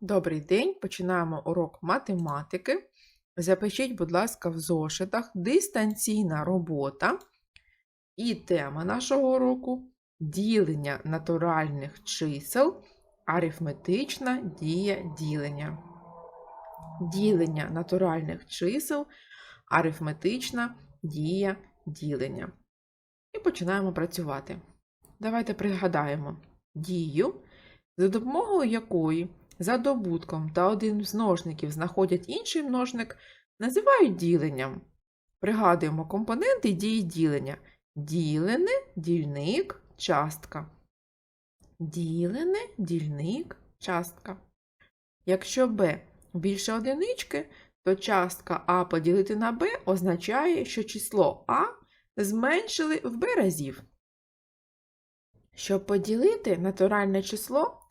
Добрий день, починаємо урок математики. Запишіть, будь ласка, в зошитах дистанційна робота. І тема нашого уроку ділення натуральних чисел, арифметична дія ділення. Ділення натуральних чисел, арифметична дія ділення. І починаємо працювати. Давайте пригадаємо дію, за допомогою якої за добутком та один з множників знаходять інший множник, називають діленням. Пригадуємо компоненти дії ділення. Ділене, дільник, частка. Ділене, дільник, частка. Якщо b більше одинички, то частка а поділити на b означає, що число а зменшили в b разів. Щоб поділити натуральне число,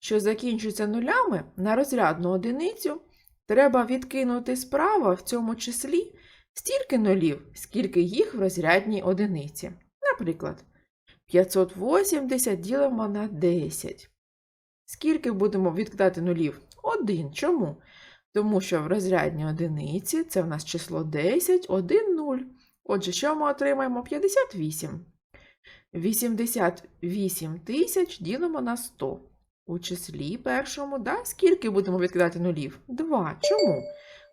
що закінчується нулями на розрядну одиницю, треба відкинути справа в цьому числі стільки нулів, скільки їх в розрядній одиниці. Наприклад, 580 ділимо на 10. Скільки будемо відкидати нулів? 1. Чому? Тому що в розрядній одиниці це в нас число 10, 1, 0. Отже, що ми отримаємо? 58. 88 тисяч ділимо на 100. У числі першому, да? скільки будемо відкидати нулів? 2. Чому?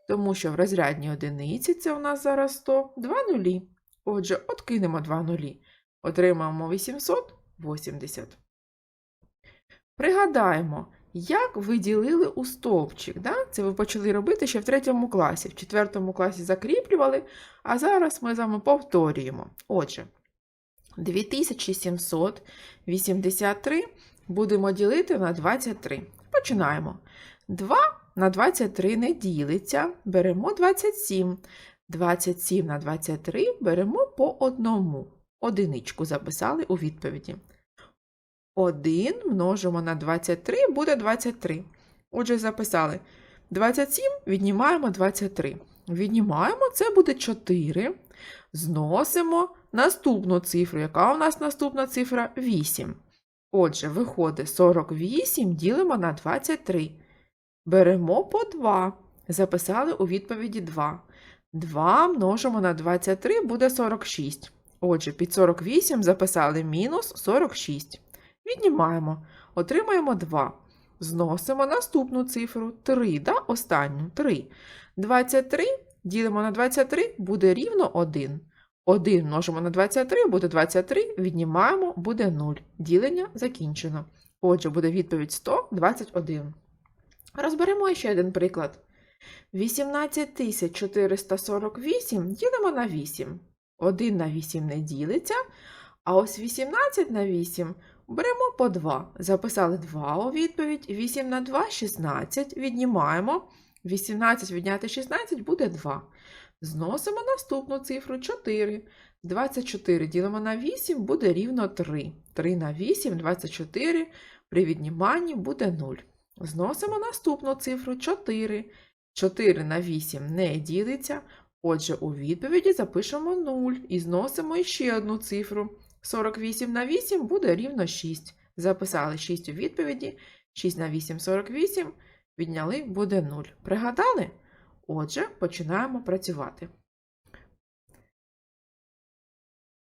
Тому що в розрядній одиниці це у нас зараз 100, 2 нулі. Отже, откинемо 2 нулі. Отримаємо 880. Пригадаємо, як ви ділили у стовпчик. Да? Це ви почали робити ще в третьому класі. В четвертому класі закріплювали, а зараз ми з вами повторюємо. Отже, 2783 будемо ділити на 23. Починаємо. 2 на 23 не ділиться, беремо 27. 27 на 23 беремо по одному. Одиничку записали у відповіді. 1 множимо на 23 буде 23. Отже, записали 27, віднімаємо 23. Віднімаємо, це буде 4. Зносимо наступну цифру. Яка у нас наступна цифра? 8. Отже, виходить 48 ділимо на 23. Беремо по 2. Записали у відповіді 2. 2 множимо на 23 буде 46. Отже, під 48 записали мінус 46. Віднімаємо. Отримаємо 2. Зносимо наступну цифру 3, да? останню 3. 23 ділимо на 23 буде рівно 1. 1 множимо на 23 буде 23, віднімаємо, буде 0. Ділення закінчено. Отже, буде відповідь 121. Розберемо ще один приклад. 18448 ділимо на 8. 1 на 8 не ділиться, а ось 18 на 8 беремо по 2. Записали 2 у відповідь. 8 на 2 16. Віднімаємо. 18 відняти 16 буде 2. Зносимо наступну цифру 4. 24 ділимо на 8 буде рівно 3. 3 на 8 24 при відніманні буде 0. Зносимо наступну цифру 4. 4 на 8 не ділиться. Отже, у відповіді запишемо 0 і зносимо ще одну цифру. 48 на 8 буде рівно 6. Записали 6 у відповіді. 6 на 8 48. Відняли буде 0. Пригадали? Отже, починаємо працювати.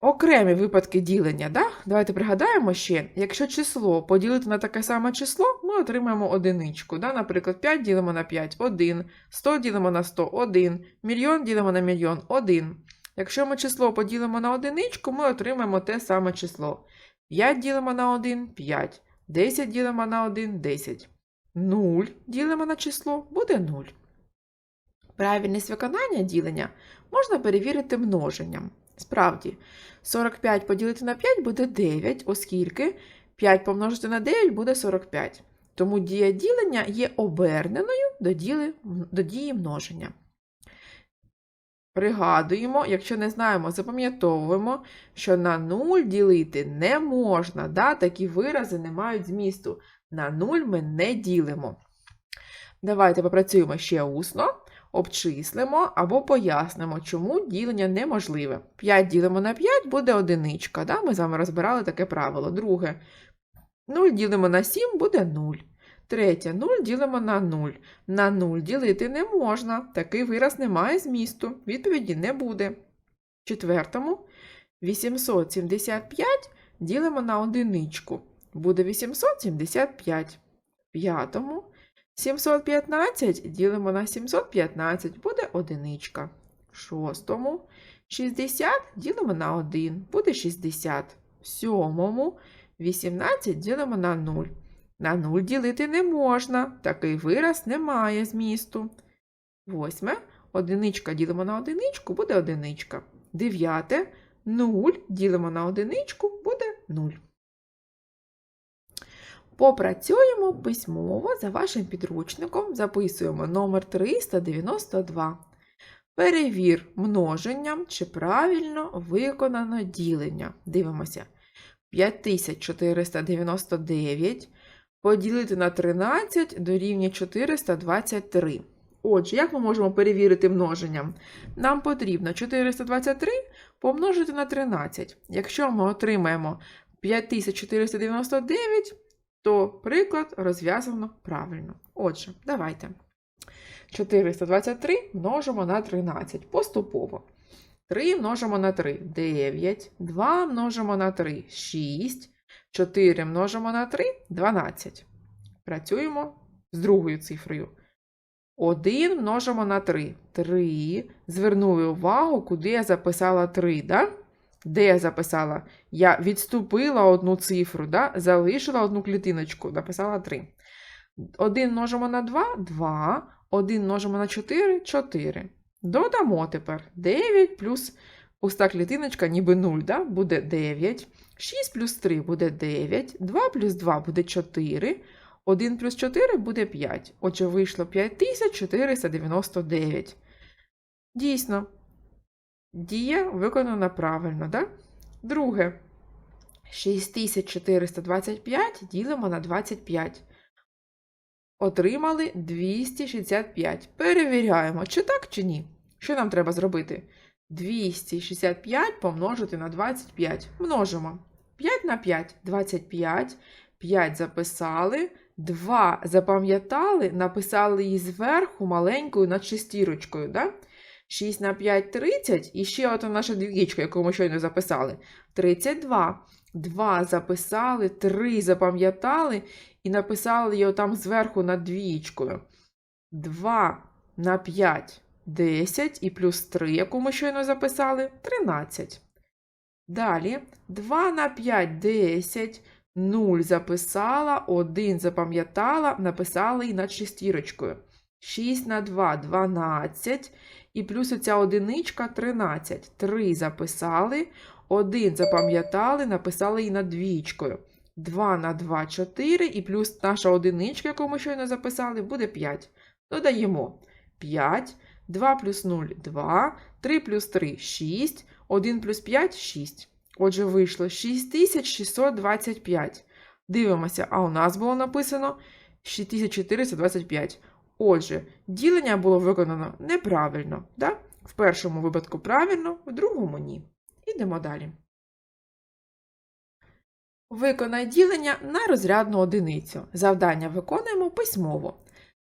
Окремі випадки ділення, да? давайте пригадаємо ще, якщо число поділити на таке саме число, ми отримаємо одиничку. Да? Наприклад, 5 ділимо на 5 1, 100 ділимо на 100 1, мільйон ділимо на мільйон 1. Якщо ми число поділимо на одиничку, ми отримаємо те саме число. 5 ділимо на 1 5, 10 ділимо на 1 10. 0 ділимо на число буде 0. Правильність виконання ділення можна перевірити множенням. Справді, 45 поділити на 5 буде 9, оскільки 5 помножити на 9 буде 45. Тому дія ділення є оберненою до, діли, до дії множення. Пригадуємо, якщо не знаємо, запам'ятовуємо, що на 0 ділити не можна. Да? Такі вирази не мають змісту. На 0 ми не ділимо. Давайте попрацюємо ще усно, обчислимо або пояснимо, чому ділення неможливе. 5 ділимо на 5 буде одиничка. Да? Ми з вами розбирали таке правило. Друге. 0 ділимо на 7 буде 0. Третє 0 ділимо на 0. На 0 ділити не можна. Такий вираз не має змісту. Відповіді не буде. Четвертому 875 ділимо на одиничку. Буде 875. П'ятому 715 ділимо на 715, буде одиничка. Шостому 60 ділимо на 1, буде 60. Сьомому 18 ділимо на 0. На 0 ділити не можна, такий вираз не має змісту. Восьме одиничка ділимо на одиничку, буде одиничка. Дев'яте 0 ділимо на одиничку, буде 0. Попрацюємо письмово за вашим підручником, записуємо номер 392. Перевір множенням, чи правильно виконано ділення. Дивимося. 5499 поділити на 13 дорівнює 423. Отже, як ми можемо перевірити множенням? Нам потрібно 423 помножити на 13. Якщо ми отримаємо 5499, то приклад розв'язано правильно. Отже, давайте. 423 множимо на 13 поступово. 3 множимо на 3 9, 2 множимо на 3 6, 4 множимо на 3 12. Працюємо з другою цифрою. 1 множимо на 3 3. Звернули увагу, куди я записала 3, да? Де я записала? Я відступила одну цифру, да? залишила одну клітиночку, написала 3. 1 множимо на 2 2. 1 множимо на 4 4. Додамо тепер 9 плюс пуста клітиночка, ніби 0, да? буде 9. 6 плюс 3 буде 9. 2 плюс 2 буде 4. 1 плюс 4 буде 5. Отже, вийшло 5499. Дійсно, дія виконана правильно, да? Друге. 6425 ділимо на 25. Отримали 265. Перевіряємо, чи так, чи ні. Що нам треба зробити? 265 помножити на 25. Множимо. 5 на 5 25. 5 записали. 2 запам'ятали, написали її зверху маленькою над шестірочкою. Да? 6 на 5 30. І ще ота наша двічка, яку ми щойно записали. 32. 2 записали, 3 запам'ятали і написали його там зверху над двічкою. 2 на 5 10 і плюс 3, яку ми щойно записали, 13. Далі 2 на 5 10, 0 записала, 1 запам'ятала, написала і над шестірочкою. 6 на 2 12, і плюс оця одиничка 13. 3 записали, 1 запам'ятали, написали і над двічкою. 2 на 2 4, і плюс наша одиничка, яку ми щойно записали, буде 5. Додаємо 5. 2 плюс 0 2, 3 плюс 3 6, 1 плюс 5 6. Отже, вийшло 6625. Дивимося, а у нас було написано 6425. Отже, ділення було виконано неправильно. Да? В першому випадку правильно, в другому ні. Ідемо далі. Виконай ділення на розрядну одиницю. Завдання виконуємо письмово.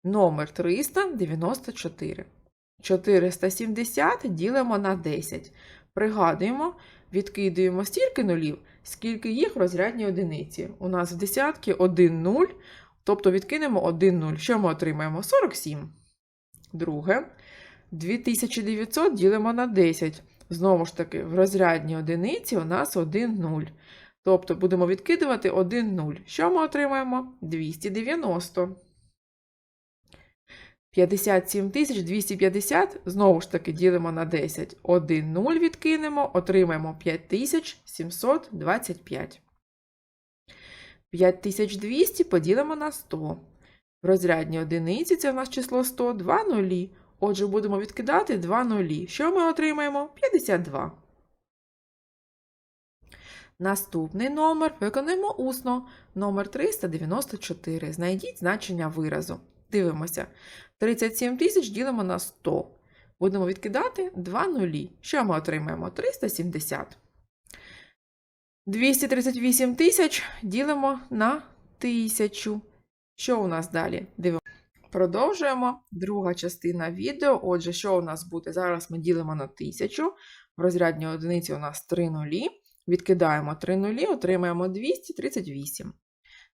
Номер 394. 470 ділимо на 10. Пригадуємо, відкидуємо стільки нулів, скільки їх в розрядній одиниці. У нас в десятки 1 0, тобто відкинемо 1 0. Що ми отримаємо? 47. Друге. 2900 ділимо на 10. Знову ж таки, в розрядній одиниці у нас 1 0. Тобто будемо відкидувати 1 0. Що ми отримаємо? 290. 57 250, знову ж таки, ділимо на 10. 1 0 відкинемо, отримаємо 5725. 5200 поділимо на 100. В розрядній одиниці це в нас число 100, 2 нулі. Отже, будемо відкидати 2 нулі. Що ми отримаємо? 52. Наступний номер виконуємо усно. Номер 394. Знайдіть значення виразу. Дивимося. 37 тисяч ділимо на 100. Будемо відкидати 2 нулі. Що ми отримаємо? 370. 238 тисяч ділимо на 1000. Що у нас далі? Дивимося. Продовжуємо. Друга частина відео. Отже, що у нас буде? Зараз ми ділимо на 1000. В розрядній одиниці у нас 3 нулі. Відкидаємо 3 нулі, отримаємо 238.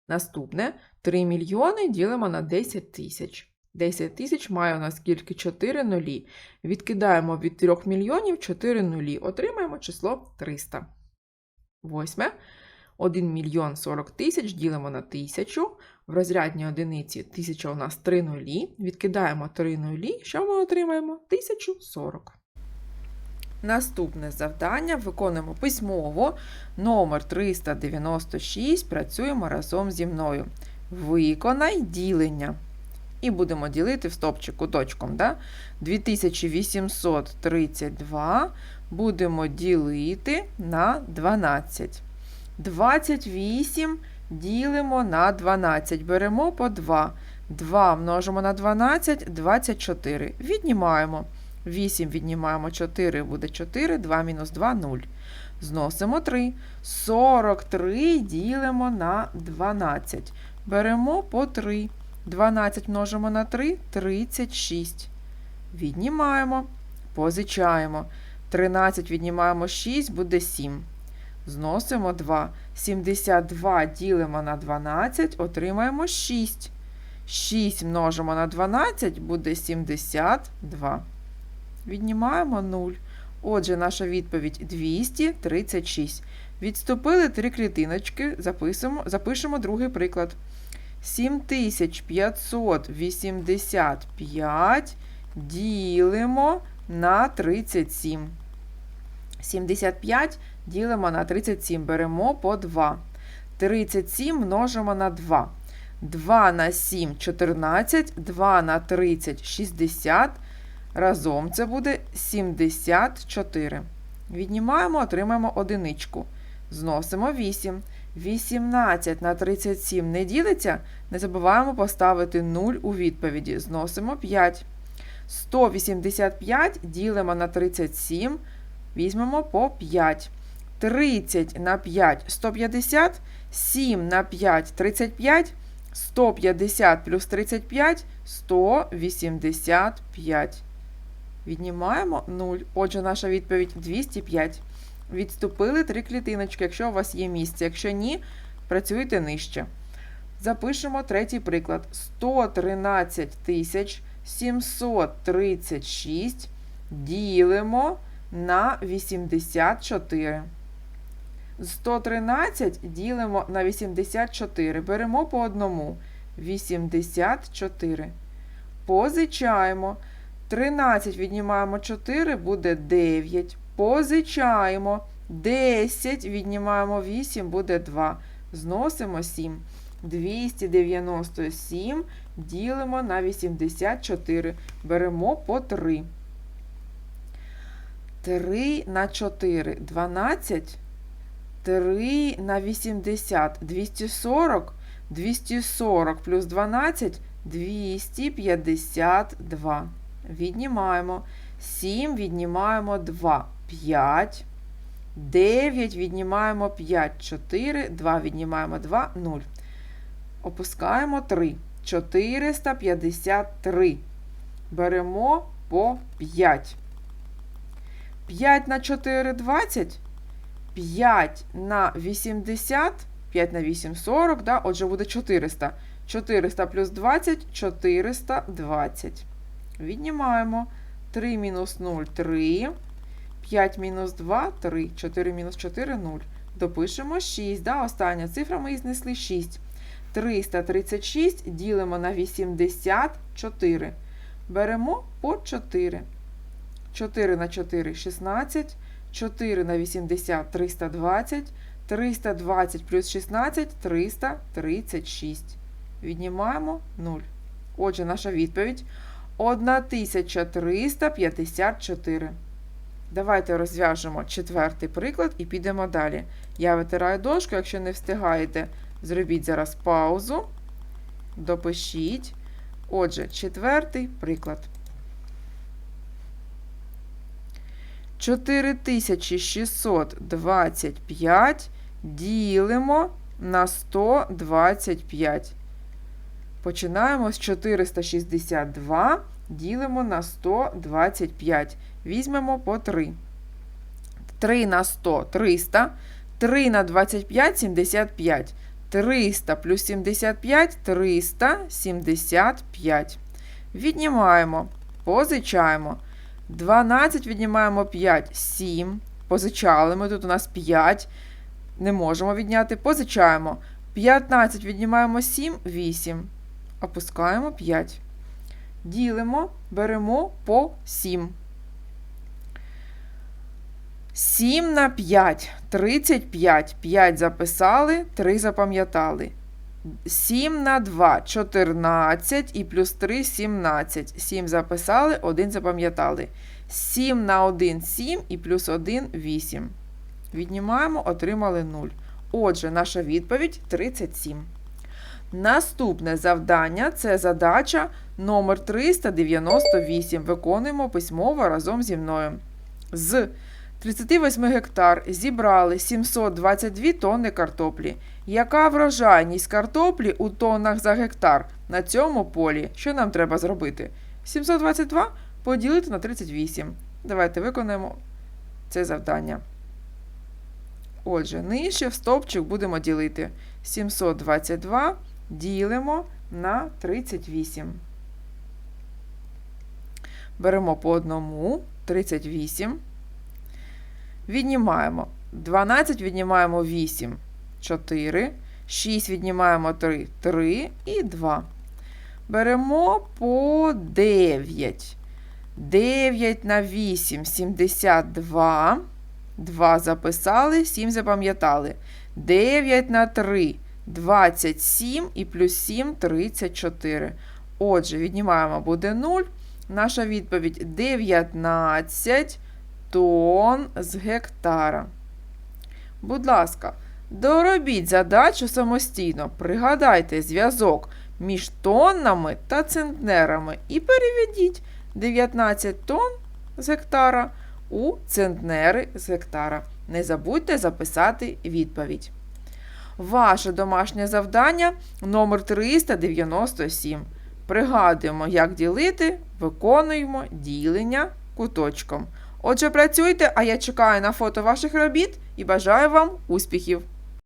Наступне 3 мільйони ділимо на 10 тисяч. 10 тисяч має у нас скільки 4 нулі. Відкидаємо від 3 мільйонів 4 нулі. Отримаємо число 300. Восьме. 1 мільйон 40 тисяч ділимо на 1000. В розрядній одиниці 1000 у нас 3 нулі. Відкидаємо 3 нулі. Що ми отримаємо? 1040. Наступне завдання виконуємо письмово. Номер 396. Працюємо разом зі мною. Виконай ділення. І будемо ділити в стопчик куточком. Да? 2832 будемо ділити на 12. 28 ділимо на 12. Беремо по 2. 2 множимо на 12, 24. Віднімаємо. 8 віднімаємо 4, буде 4, 2 мінус 2 0. Зносимо 3. 43 ділимо на 12. Беремо по 3. 12 множимо на 3 36. Віднімаємо, позичаємо. 13 віднімаємо 6, буде 7. Зносимо 2. 72 ділимо на 12, отримаємо 6. 6 множимо на 12 буде 72. Віднімаємо 0. Отже, наша відповідь 236. Відступили три клітиночки, записуємо, запишемо другий приклад. 7585 ділимо на 37. 75 ділимо на 37, беремо по 2. 37 множимо на 2. 2 на 7 14, 2 на 30 60. Разом це буде 74. Віднімаємо, отримаємо одиничку. Зносимо 8. 18 на 37 не ділиться. Не забуваємо поставити 0 у відповіді. Зносимо 5. 185 ділимо на 37. Візьмемо по 5. 30 на 5 150, 7 на 5 35, 150 плюс 35 185. Віднімаємо 0. Отже, наша відповідь 205. Відступили три клітиночки, якщо у вас є місце. Якщо ні, працюйте нижче. Запишемо третій приклад. 113 736 ділимо на 84. 113 ділимо на 84. Беремо по одному. 84. Позичаємо. 13 віднімаємо 4, буде 9. Позичаємо. 10 віднімаємо 8, буде 2. Зносимо 7. 297 ділимо на 84. Беремо по 3. 3 на 4 12. 3 на 80 240. 240 плюс 12 252. Віднімаємо. 7 віднімаємо 2. 5. 9 віднімаємо 5, 4, 2 віднімаємо 2, 0. Опускаємо 3. 453. Беремо по 5. 5 на 4 20. 5 на 80. 5 на 8 40. Да? Отже, буде 400. 400 плюс 20 420. Віднімаємо. 3 мінус 0 3. 5 мінус 2 3. 4 мінус 4 0. Допишемо 6. Да? Остання цифра ми знесли 6. 336 ділимо на 84. Беремо по 4. 4 на 4 16. 4 на 80 320. 320 плюс 16 336. Віднімаємо 0. Отже, наша відповідь 1354. Давайте розв'яжемо четвертий приклад і підемо далі. Я витираю дошку, якщо не встигаєте, зробіть зараз паузу, допишіть. Отже, четвертий приклад. 4625 ділимо на 125. Починаємо з 462, ділимо на 125. Візьмемо по 3. 3 на 100 300. 3 на 25 75. 300 плюс 75 375. Віднімаємо, позичаємо. 12 віднімаємо 5 7. Позичали ми тут у нас 5. Не можемо відняти. Позичаємо. 15 віднімаємо 7 8. Опускаємо 5. Ділимо, беремо по 7. 7 на 5 35. 5 записали, 3 запам'ятали. 7 на 2 14 і плюс 3 17. 7 записали, 1 запам'ятали. 7 на 1 7 і плюс 1 8. Віднімаємо, отримали 0. Отже, наша відповідь 37. Наступне завдання це задача номер 398. Виконуємо письмово разом зі мною. З 38 гектар зібрали 722 тонни картоплі. Яка врожайність картоплі у тоннах за гектар на цьому полі? Що нам треба зробити? 722 поділити на 38. Давайте виконаємо це завдання. Отже, нижче в стовпчик будемо ділити. 722 ділимо на 38. Беремо по одному 38. Віднімаємо. 12 віднімаємо 8, 4. 6 віднімаємо 3, 3 і 2. Беремо по 9. 9 на 8 72. 2 записали, 7 запам'ятали. 9 на 3 27 і плюс 7 34. Отже, віднімаємо буде 0. Наша відповідь 19 тонн з гектара. Будь ласка, доробіть задачу самостійно. Пригадайте зв'язок між тоннами та центнерами і переведіть 19 тонн з гектара у центнери з гектара. Не забудьте записати відповідь. Ваше домашнє завдання номер 397. Пригадуємо, як ділити, виконуємо ділення куточком. Отже, працюйте, а я чекаю на фото ваших робіт і бажаю вам успіхів!